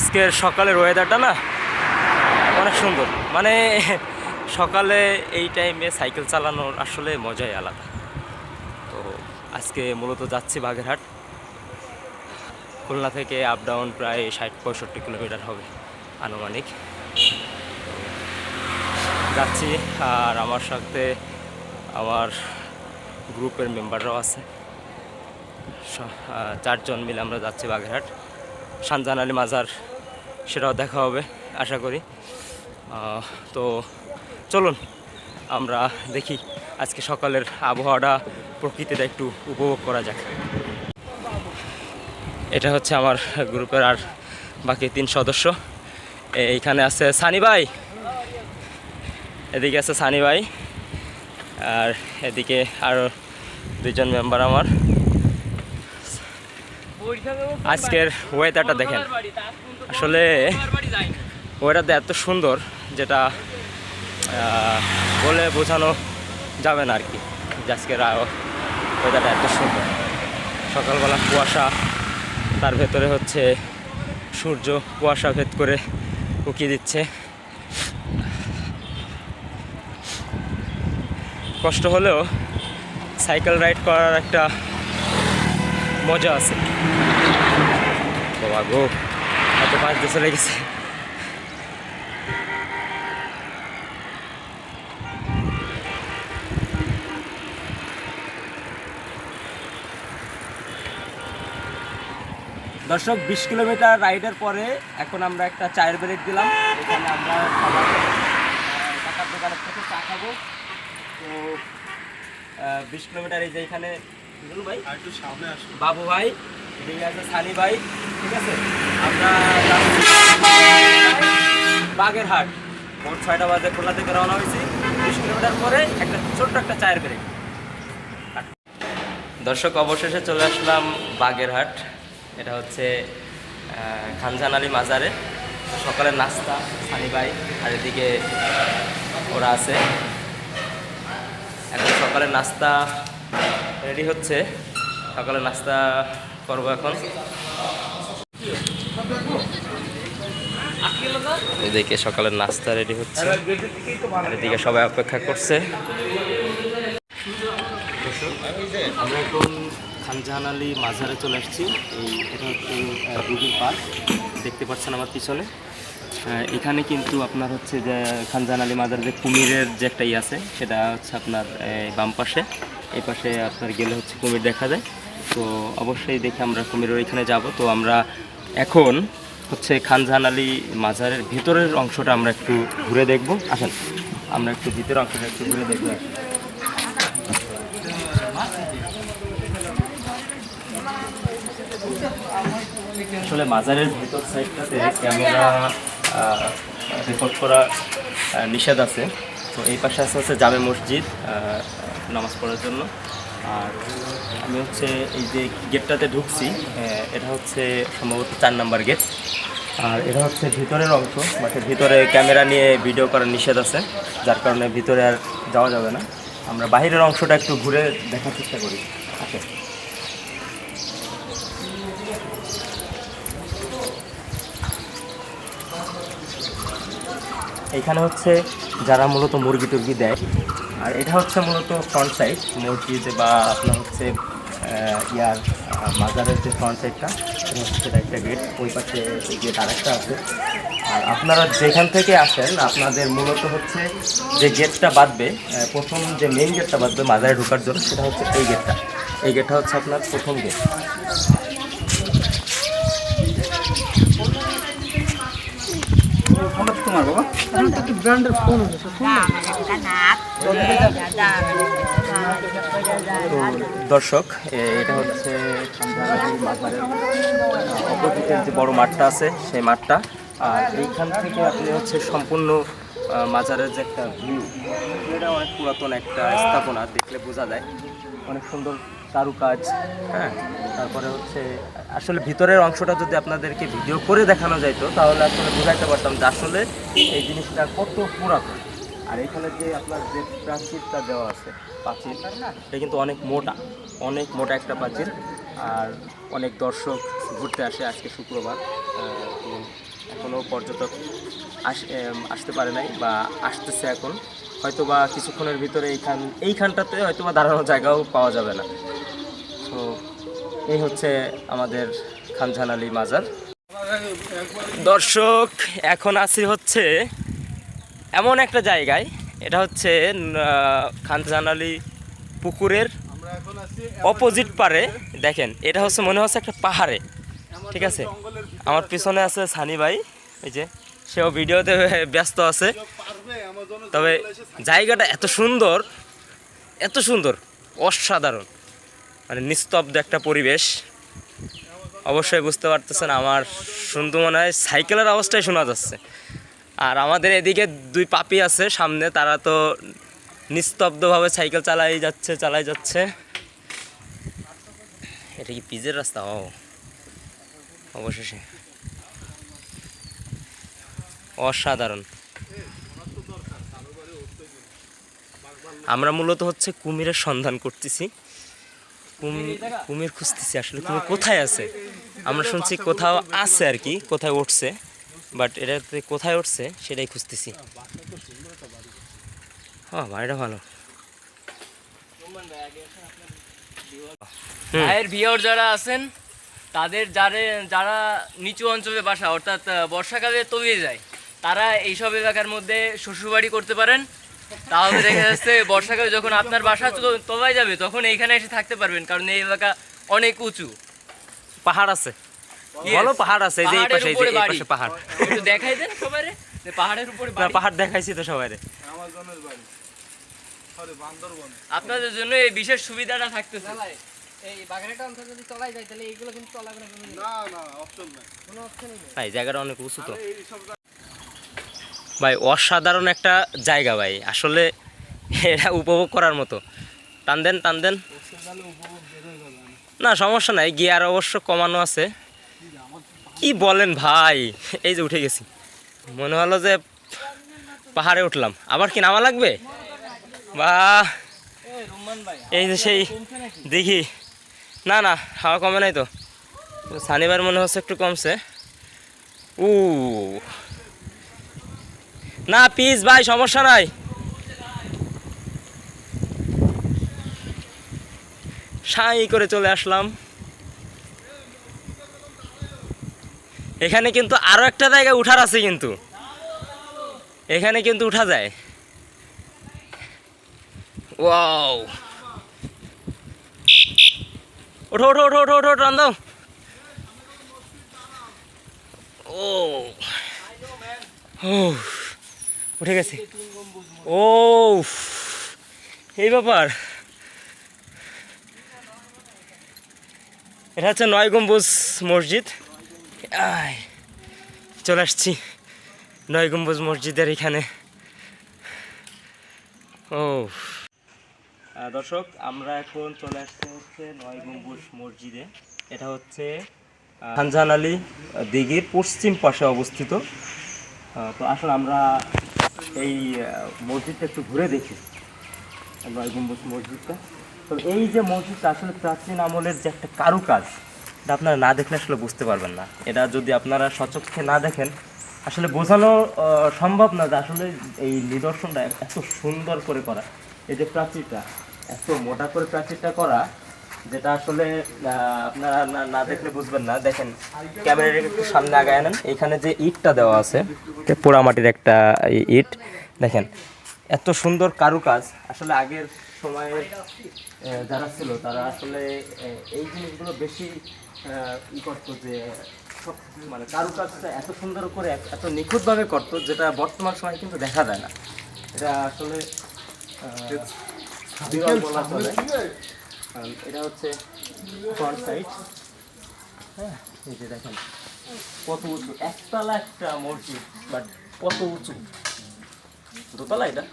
আজকের সকালের ওয়েদারটা না অনেক সুন্দর। মানে সকালে এই টাইমে সাইকেল চালানোর আসলে মজাই আলাদা। তো আজকে মূলত যাচ্ছি বাগেরহাট। খুলনা থেকে আপ ডাউন প্রায় ষাট পঁয়ষট্টি কিলোমিটার হবে আনুমানিক। যাচ্ছি আর আমার সাথে আমার গ্রুপের মেম্বাররাও আছে। চারজন মিলে আমরা যাচ্ছি বাগেরহাট। শানজান আলী মাজার সেটাও দেখা হবে, আশা করি। তো চলুন, আমরা দেখি আজকে সকালের আবহাওয়াটা প্রকৃতিটা একটু উপভোগ করা যাক। এটা হচ্ছে আমার গ্রুপের আর বাকি তিন সদস্য। এইখানে আছে সানি ভাই। এদিকে আছে সানি ভাই। আর এদিকে আরও দুজন মেম্বার আমার। আজকের ওয়েদারটা দেখেন। আসলে ওয়েদারটা এত সুন্দর যেটা বলে বোঝানো যাবে না আর কি যে আজকের ওয়েদারটা এত সুন্দর। সকালবেলা কুয়াশা, তার ভেতরে হচ্ছে সূর্য কুয়াশা ভেদ করে উকিয়ে দিচ্ছে। কষ্ট হলেও সাইকেল রাইড করার একটা মজা আছে। বাবা গো। এত পাঁচ দিয়ে চলে গেছে দর্শক বিশ কিলোমিটার রাইডের পরে এখন আমরা একটা চায়ের ব্রেক দিলাম। এখানে আমরা টাকার দোকানের থেকে চা খাব। তো বিশ কিলোমিটার এই যে এখানে ভাই? বাবু ভাই এদিকে আছে সানি ভাই ঠিক আছে? বাগেরহাট। ভোর ছয়টা বাজে খুলনা থেকে রওনা হয়েছি। বিশ কিলোমিটার পরে একটা ছোট্ট একটা চায়ের ব্রেক দর্শক, অবশেষে চলে আসলাম বাগেরহাট। এটা হচ্ছে খানজান আলী মাজারে। সকালের নাস্তা, সানি ভাই, আর এদিকে ওরা আছে। এখন সকালের নাস্তা রেডি হচ্ছে। সকালে নাস্তা করব এখন। এদিকে সকালের নাস্তা রেডি হচ্ছে। এদিকে সবাই অপেক্ষা করছে। আমরা এখন খানজাহান আলী মাজারে চলে আসছি। এই এটা হচ্ছে পার্ক। দেখতে পাচ্ছেন আমার পিছনে। এখানে কিন্তু আপনার হচ্ছে যে খানজাহান আলী মাজার যে কুমিরের যে একটা ই আছে, সেটা হচ্ছে আপনার বাম পাশে। এই পাশে আপনার গেলে হচ্ছে কুমির দেখা যায়। তো অবশ্যই দেখে আমরা কুমিরের ওইখানে যাব। তো আমরা এখন হচ্ছে খানজাহান আলী মাজারের ভিতরের অংশটা আমরা একটু ঘুরে দেখব। আসেন, আমরা একটু ভিতরের অংশটা একটু ঘুরে দেখব। আসলে মাজারের ভিতর সাইডটাতে ক্যামেরা রেকর্ড করা নিষেধ আছে। তো এই পাশে আছে হচ্ছে জামে মসজিদ নামাজ পড়ার জন্য। আর আমি হচ্ছে এই যে গেটটাতে ঢুকছি এটা হচ্ছে সম্ভবত চার নাম্বার গেট আর এটা হচ্ছে ভিতরের অংশ, বাট ভিতরে ক্যামেরা নিয়ে ভিডিও করার নিষেধ আছে, যার কারণে ভিতরে আর যাওয়া যাবে না। আমরা বাইরের অংশটা একটু ঘুরে দেখার চেষ্টা করি। আচ্ছা এখানে হচ্ছে যারা মূলত মুরগি টুরগি দেয় আর এটা হচ্ছে মূলত ফ্রন্ট সাইড মসজিদ বা আপনার হচ্ছে ইয়ার মাজারের যে ফ্রন্ট সাইডটা সেটা একটা গেট ওই পাশে গেট আরেকটা আছে। আর আপনারা যেখান থেকে আসেন, আপনাদের মূলত হচ্ছে যে গেটটা বাঁধবে প্রথম যে মেইন গেটটা বাঁধবে মাজারে ঢোকার জন্য, সেটা হচ্ছে এই গেটটা এই গেটটা হচ্ছে আপনার প্রথম গেট দর্শক এটা হচ্ছে অপোজিটের যে বড় মাঠটা আছে, সেই মাঠটা। আর এইখান থেকে আপনি হচ্ছে সম্পূর্ণ মাজারের যে একটা ভিউ এটা অনেক পুরাতন একটা স্থাপনা, দেখলে বোঝা যায়। অনেক সুন্দর কারুকাজ। হ্যাঁ। তারপরে হচ্ছে আসলে ভিতরের অংশটা যদি আপনাদেরকে ভিডিও করে দেখানো যাইতো তাহলে আসলে বোঝাইতে পারতাম যে আসলে এই জিনিসটা কত পুরাতন। আর এখানে যে আপনার যে প্রাচীরটা দেওয়া আছে প্রাচীর এটা কিন্তু অনেক মোটা অনেক মোটা একটা প্রাচীর। আর অনেক দর্শক ঘুরতে আসে আজকে শুক্রবার। এখনও পর্যটক আস আসতে পারে নাই বা আসতেছে এখন। হয়তো বা কিছুক্ষণের ভিতরে এইখান এইখানটাতে হয়তো বা দাঁড়ানোর জায়গাও পাওয়া যাবে না। এই হচ্ছে আমাদের খানজান আলী মাজার। দর্শক, এখন আছি হচ্ছে এমন একটা জায়গায়, এটা হচ্ছে খানজান আলী পুকুরের অপোজিট পারে। দেখেন, এটা হচ্ছে মনে হচ্ছে একটা পাহাড়ে, ঠিক আছে? আমার পিছনে আছে সানি ভাই, এই যে, সেও ভিডিওতে ব্যস্ত আছে। তবে জায়গাটা এত সুন্দর এত সুন্দর, অসাধারণ। মানে নিস্তব্ধ একটা পরিবেশ। অবশ্যই বুঝতে পারতেছেন আমার শুনতে মনে হয় সাইকেলের আওয়াজটাই শোনা যাচ্ছে। আর আমাদের এদিকে দুই পাপি আছে সামনে, তারা তো নিস্তব্ধভাবে সাইকেল চালাই যাচ্ছে চালাই যাচ্ছে। এটা কি পিজের রাস্তা? ও, অবশেষে। অসাধারণ। আমরা মূলত হচ্ছে কুমিরের সন্ধান করতেছি। কুমির খুঁজতেছি আসলে কুমির কোথায় আছে? আমরা শুনছি কোথাও আছে আর কি কোথায় উঠছে বাট এটাতে কোথায় উঠছে সেটাই খুঁজতেছি। হ্যাঁ বাড়িটা ভালো। ভাইয়ের ভিওর যারা আছেন তাদের যারে যারা নিচু অঞ্চলে বাসা অর্থাৎ বর্ষাকালে তবিয়ে যায় তারা এইসব এলাকার মধ্যে শ্বশুরবাড়ি করতে পারেন। তাহলে দেখা যাচ্ছে বর্ষাকালে যখন আপনার বাসা তো- যাবে তখন এইখানে এসে থাকতে পারবেন কারণ এই এলাকা অনেক উঁচু। পাহাড় আছে। বলো পাহাড় আছে এই যে এই পাশে এই। পাশে পাহাড়। একটু দেখাই দেন পাহাড়ের উপরে বাড়ি। পাহাড় দেখাইছি তো সবাই আমাজনের বাড়ি। সরি বান্দরবন। আপনাদের জন্য এই বিশেষ সুবিধাটা থাকতেছে। এই বাগানটা অন্তত যদি চলাই যায় তাহলে এইগুলো কিন্তু চলাবে না না না অপশন নাই। কোনো অপশনই নেই। ভাই জায়গাটা অনেক উঁচু তো। এই সব ভাই, অসাধারণ একটা জায়গা ভাই। আসলে এটা উপভোগ করার মতো। টান দেন টান দেন। না, সমস্যা নাই, গিয়ার অবশ্য কমানো আছে। কি বলেন ভাই? এই যে উঠে গেছি। মনে হলো যে পাহাড়ে উঠলাম। আবার কি নামা লাগবে? বা এই যে সেই দেখি। না না, হাওয়া কমে নাই তো। শনিবার মনে হচ্ছে একটু কমছে। উ না, পিস ভাই, সমস্যা নাই। সাই করে চলে আসলাম। এখানে কিন্তু আরও একটা জায়গায় উঠার আছে কিন্তু। এখানে কিন্তু উঠা যায়। ওয়াও। ওঠো ওঠো ওঠো ওঠো ওঠো দাও। ও। ও। উঠে গেছে। ও এই ব্যাপার। এটা হচ্ছে নয় গম্বুজ মসজিদ। চলে আসছি নয় গম্বুজ মসজিদের এখানে। ও দর্শক, আমরা এখন চলে আসতে হচ্ছে নয় গম্বুজ মসজিদে। এটা হচ্ছে খানজান আলী দিঘির পশ্চিম পাশে অবস্থিত। তো আসলে আমরা এই মসজিদটা একটু ঘুরে দেখি। নয় মসজিদটা। তো এই যে মসজিদটা আসলে প্রাচীন আমলের যে একটা কারুকাজ, এটা আপনারা না দেখলে আসলে বুঝতে পারবেন না। এটা যদি আপনারা সচক্ষে না দেখেন, আসলে বোঝানো সম্ভব না যে আসলে এই নিদর্শনটা এত সুন্দর করে করা। এই যে প্রাচীরটা, এত মোটা করে প্রাচীরটা করা যেটা আসলে আপনারা না দেখলে বুঝবেন না। দেখেন ক্যামেরা একটু সামনে আগায় আনেন। এখানে যে ইটটা দেওয়া আছে পোড়ামাটির একটা ইট। দেখেন এত সুন্দর কারুকাজ। আসলে আগের সময়ের যারা ছিল তারা আসলে এই জিনিসগুলো বেশি ই করতো যে সব মানে কারুকাজটা এত সুন্দর করে এত নিখুঁতভাবে করতো যেটা বর্তমান সময় কিন্তু দেখা যায় না। এটা আসলে কারণ এটা হচ্ছে ফ্রন্ট সাইড হ্যাঁ এই যে দেখেন, কত উঁচু। একতলা একটা মসজিদ বাট কত উঁচু? দোতলা এটা?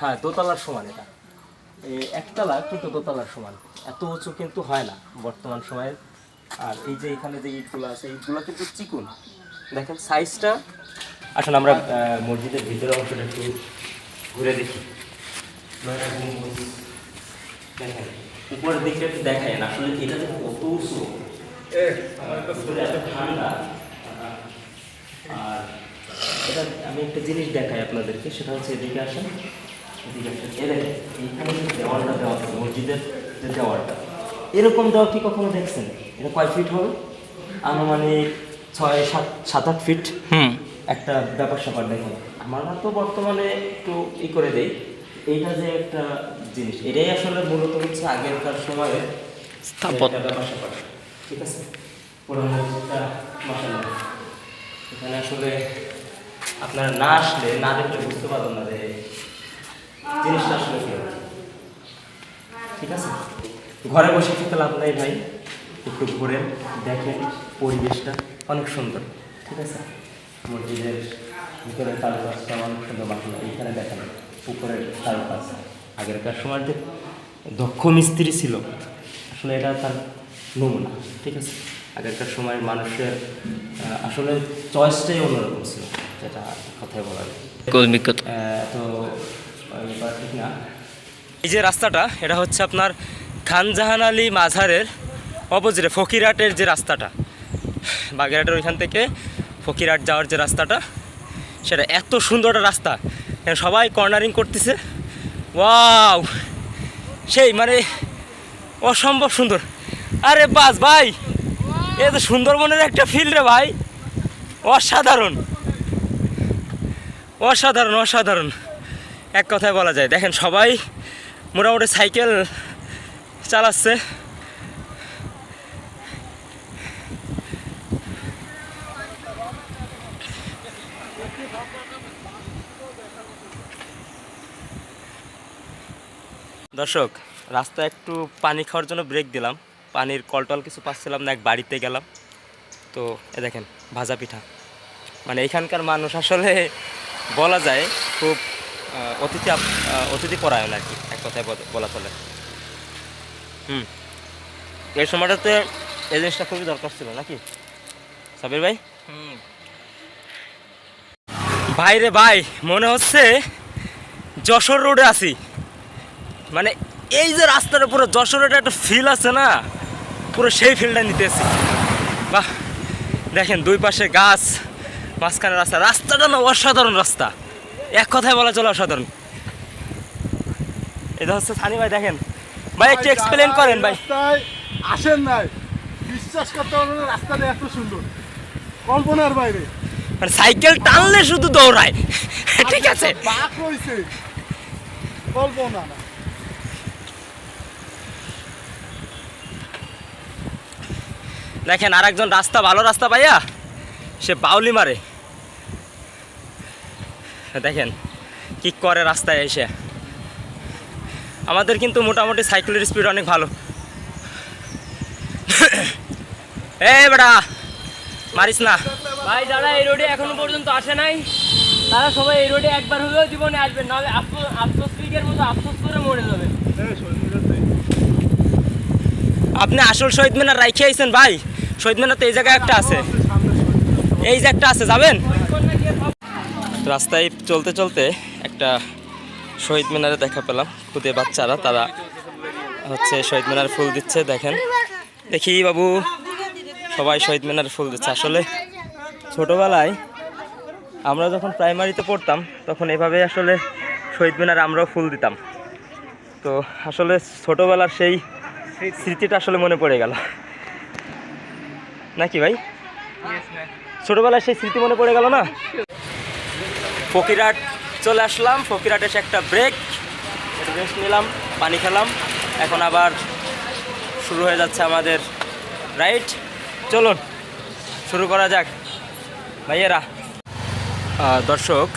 হ্যাঁ দোতলার সমান এটা। একতলা কিন্তু দোতলার সমান। এত উঁচু কিন্তু হয় না বর্তমান সময়ে আর এই যে এখানে যে ইটগুলো আছে, ইটগুলো কিন্তু চিকুন। দেখেন সাইজটা আসলে আমরা মসজিদের ভিতরে অংশটা একটু ঘুরে দেখি। উপরের দিকে দেখেন আসলে এটা যে কত উঁচু? ঠান্ডা। আর এটা আমি একটা জিনিস দেখাই আপনাদেরকে সেটা হচ্ছে এদিকে আসেন। এদিকে আসেন। এ দেখেন এইখানে দেওয়ালটা দেওয়া আছে মসজিদের যে দেওয়ালটা এরকম দেওয়া কি কখনো দেখছেন? এটা কয় ফিট হবে? আনুমানিক ছয় সাত সাত আট ফিট। একটা ব্যাপার স্যাপার দেখেন। আমরা তো বর্তমানে একটু ই করে দেই। এইটা যে একটা জিনিস এটাই আসলে মূলত হচ্ছে আগেরকার সময়ে স্থাপত্য। একটা ঠিক আছে? পুরো মসজিদটা মাসাল্লাহ এখানে আসলে আপনারা না আসলে না দেখলে বুঝতে পারবেন না যে জিনিসটা আসলে কি। ঠিক আছে? ঘরে বসে থেকে লাভ নাই ভাই একটু ঘুরেন দেখেন পরিবেশটা অনেক সুন্দর। ঠিক আছে? মসজিদের ভিতরে কারুকাজটা অনেক সুন্দর মাসাল্লাহ এইখানে দেখেন। উপরে কারুকাজ আগেরকার সময় যে দক্ষ মিস্ত্রি ছিল আসলে এটা তার নমুনা ঠিক আছে? আগেরকার সময়ের মানুষের আসলে চয়েসটাই অন্যরকম ছিল যেটা কথায় বলা যায়। তো ঠিক না। এই যে রাস্তাটা এটা হচ্ছে আপনার খানজাহান আলী মাঝারের অপোজিটে ফকিরহাটের যে রাস্তাটা। বাগেরহাটের ওইখান থেকে ফকিরহাট যাওয়ার যে রাস্তাটা সেটা এত সুন্দর একটা রাস্তা সবাই কর্নারিং করতেছে। ওয়াও সেই মানে অসম্ভব সুন্দর। আরে বাস, ভাই! এ তো সুন্দরবনের একটা ফিল্ড রে ভাই। অসাধারণ। অসাধারণ অসাধারণ। এক কথায় বলা যায়। দেখেন সবাই মোটামুটি সাইকেল চালাচ্ছে। দর্শক রাস্তায় একটু পানি খাওয়ার জন্য ব্রেক দিলাম। পানির কলটল কিছু পাচ্ছিলাম না এক বাড়িতে গেলাম। তো এ দেখেন ভাজা পিঠা। মানে এখানকার মানুষ আসলে বলা যায় খুব অতিথি অতিথি পরায়ণ আর কি এক কথায় বল- চলে। হুম। এই সময়টাতে এই জিনিসটা খুবই দরকার ছিল নাকি? সাবির ভাই? হুম। ভাই রে ভাই মনে হচ্ছে যশোর রোডে আছি। মানে এই যে রাস্তার পুরো যশোর একটা ফিল আছে না পুরো সেই ফিলটা নিতেছি। বাহ দেখেন দুই পাশে গাছ মাঝখানে রাস্তা। রাস্তাটা না অসাধারণ রাস্তা। এক কথায় বলা চলে অসাধারণ। এটা হচ্ছে সানি ভাই দেখেন। ভাই একটু এক্সপ্লেন করেন ভাই। আসেন নাই বিশ্বাস করতে পারবেন রাস্তাটা এত সুন্দর। কল্পনার বাইরে। মানে সাইকেল টানলে শুধু দৌড়ায়। ঠিক আছে। কল্পনা না। দেখেন আর একজন রাস্তা ভালো রাস্তা পাইয়া সে বাউলি মারে। দেখেন কি করে রাস্তায় এসে। আমাদের কিন্তু মোটামুটি সাইকেলের স্পিড অনেক ভালো। এই বেটা মারিস না। ভাই যারা এই রোডে এখনও পর্যন্ত আসে নাই তারা সবাই এই রোডে একবার হলেও জীবনে আসবেন নাহলে আফসোস আফসোস ক্রিকের মতো আফসোস করে মরে যাবে। আপনি আসল শহীদ মিনার রাইখে আইছেন ভাই। শহীদ মিনার তো এই জায়গায় একটা আছে। এই যে একটা আছে, যাবেন? রাস্তায় চলতে চলতে একটা শহীদ মিনারে দেখা পেলাম। খুদে বাচ্চারা, তারা হচ্ছে শহীদ মিনার ফুল দিচ্ছে, দেখেন। দেখি বাবু, সবাই শহীদ মিনার ফুল দিচ্ছে। আসলে ছোটোবেলায় আমরা যখন প্রাইমারিতে পড়তাম, তখন এভাবে আসলে শহীদ মিনার আমরাও ফুল দিতাম। তো আসলে ছোটোবেলার সেই স্মৃতিটা আসলে মনে পড়ে গেল। নাকি ভাই? ছোটবেলায় সেই স্মৃতি মনে পড়ে গেল না? ফকিরহাট চলে আসলাম। ফকিরহাটে এসে একটা ব্রেক রেস্ট নিলাম পানি খেলাম। এখন আবার শুরু হয়ে যাচ্ছে আমাদের রাইড চলুন শুরু করা যাক। ভাইয়েরা দর্শক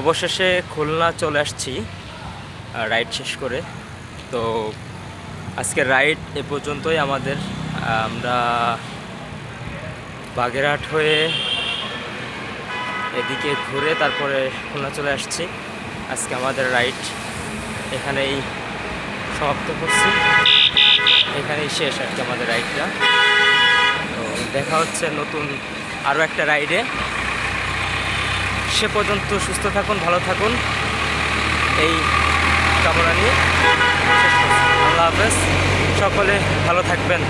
অবশেষে খুলনা চলে আসছি রাইড শেষ করে। তো আজকের রাইড এ পর্যন্তই আমাদের। আমরা বাগেরহাট হয়ে এদিকে ঘুরে তারপরে খুলনা চলে আসছি। আজকে আমাদের রাইড এখানেই সমাপ্ত করছি। এখানেই শেষ আর কি আমাদের রাইডটা। তো দেখা হচ্ছে নতুন আরও একটা রাইডে। সে পর্যন্ত সুস্থ থাকুন, ভালো থাকুন। এই কামনা নিয়ে আল্লাহ হাফেজ। সকলে ভালো থাকবেন।